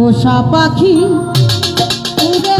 পোষা পাখি উড়ে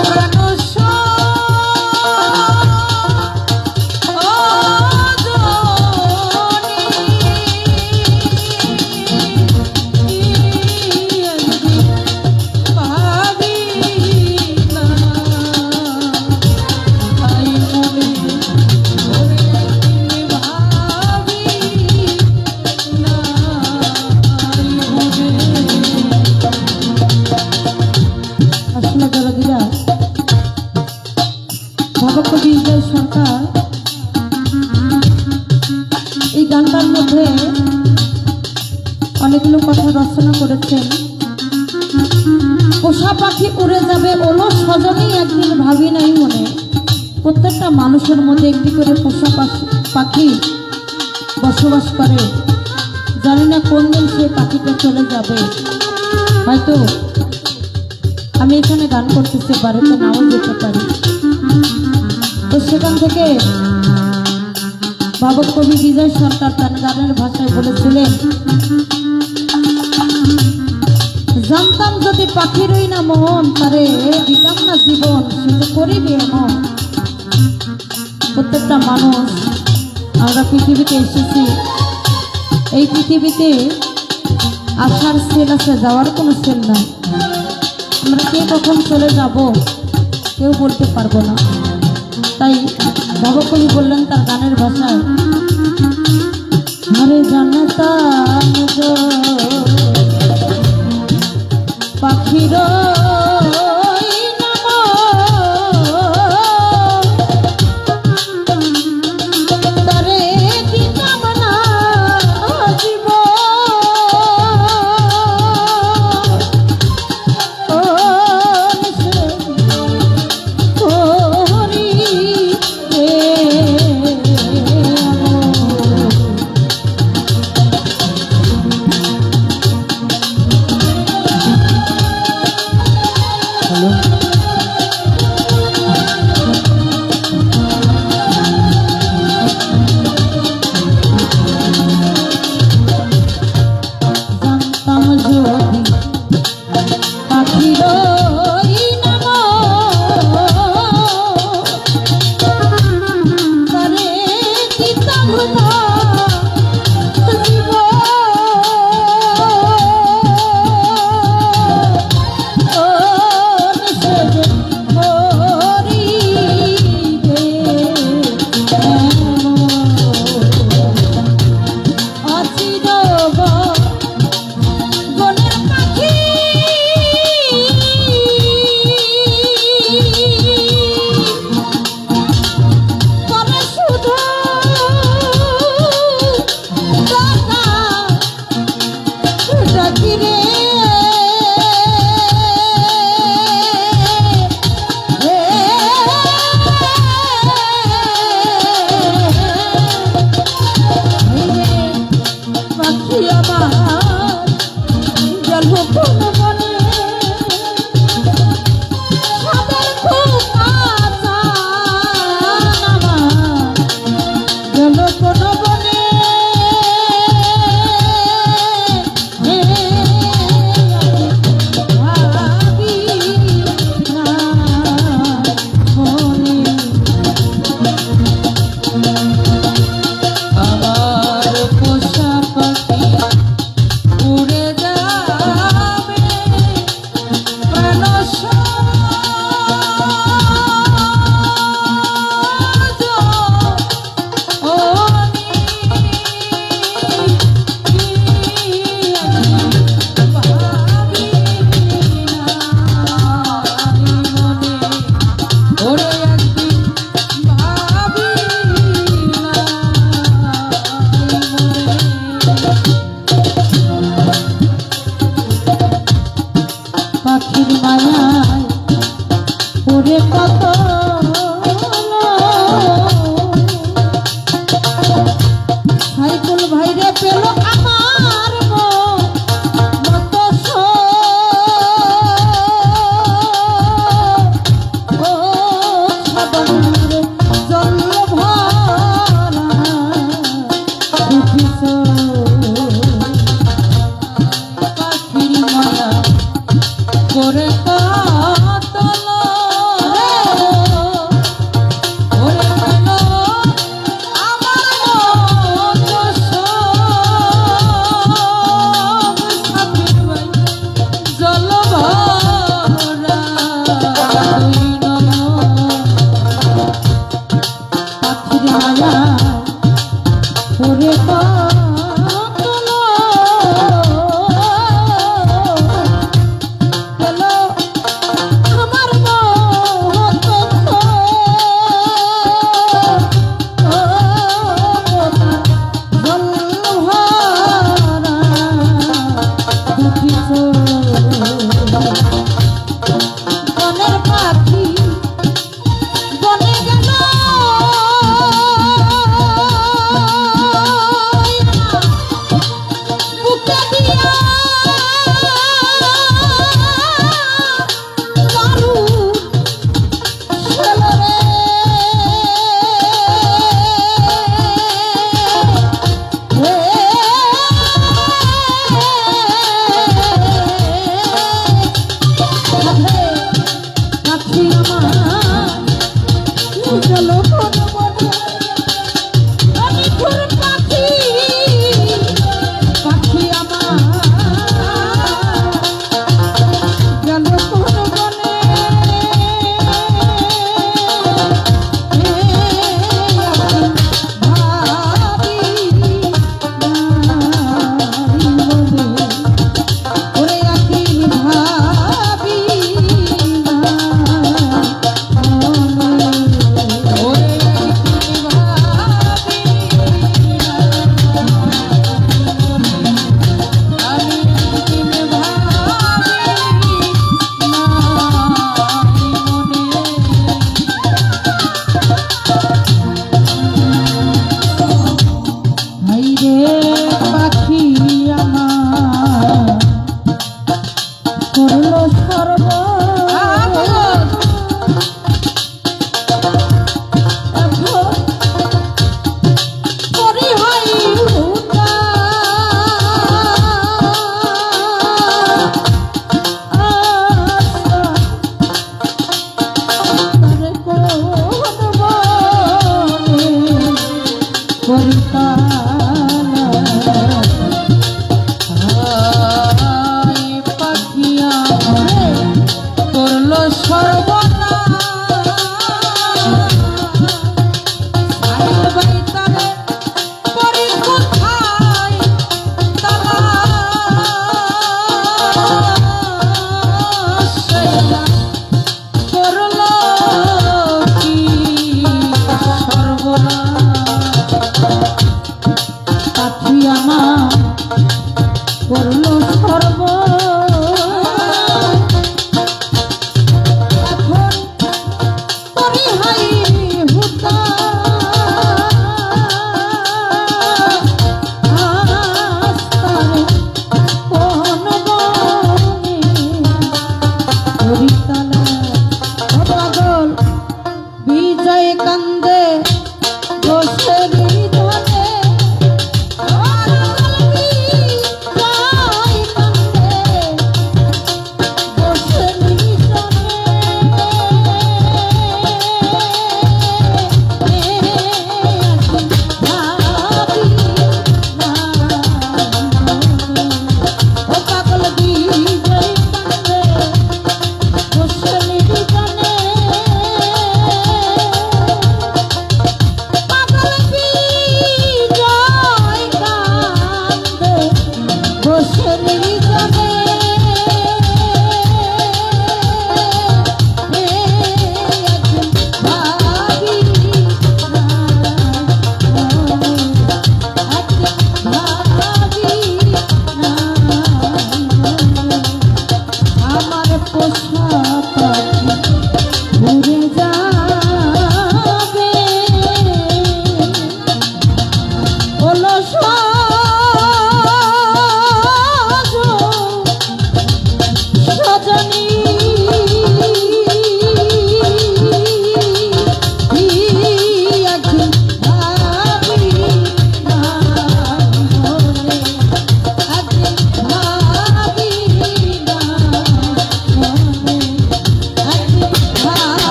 ও মানুষ প্রত্যেকটা মানুষের মধ্যে একটি করে পোষা পাখি- বসবাস করে। জানি না কোন দিন সে পাখিটা চলে যাবে। হয়তো আমি এখানে গান করতেছি তো নাও যেতে পারি। তো সেখান থেকে ভাবক কবি বিজয় সরকার তার গানের ভাষায় বলেছিলেন, জানতাম যদি পাখিরই না মন, তারে দিতাম না জীবন তো করিবে এমন। প্রত্যেকটা মানুষ আমরা পৃথিবীতে এসেছি। এই পৃথিবীতে আসার সেল আছে, যাওয়ার কোনো সেল নাই। আমরা কে কখন চলে যাব কেউ বলতে পারব না। তাই ভবকবি বললেন তার গানের ভাষায় আরে জানতা পাখির দিতাম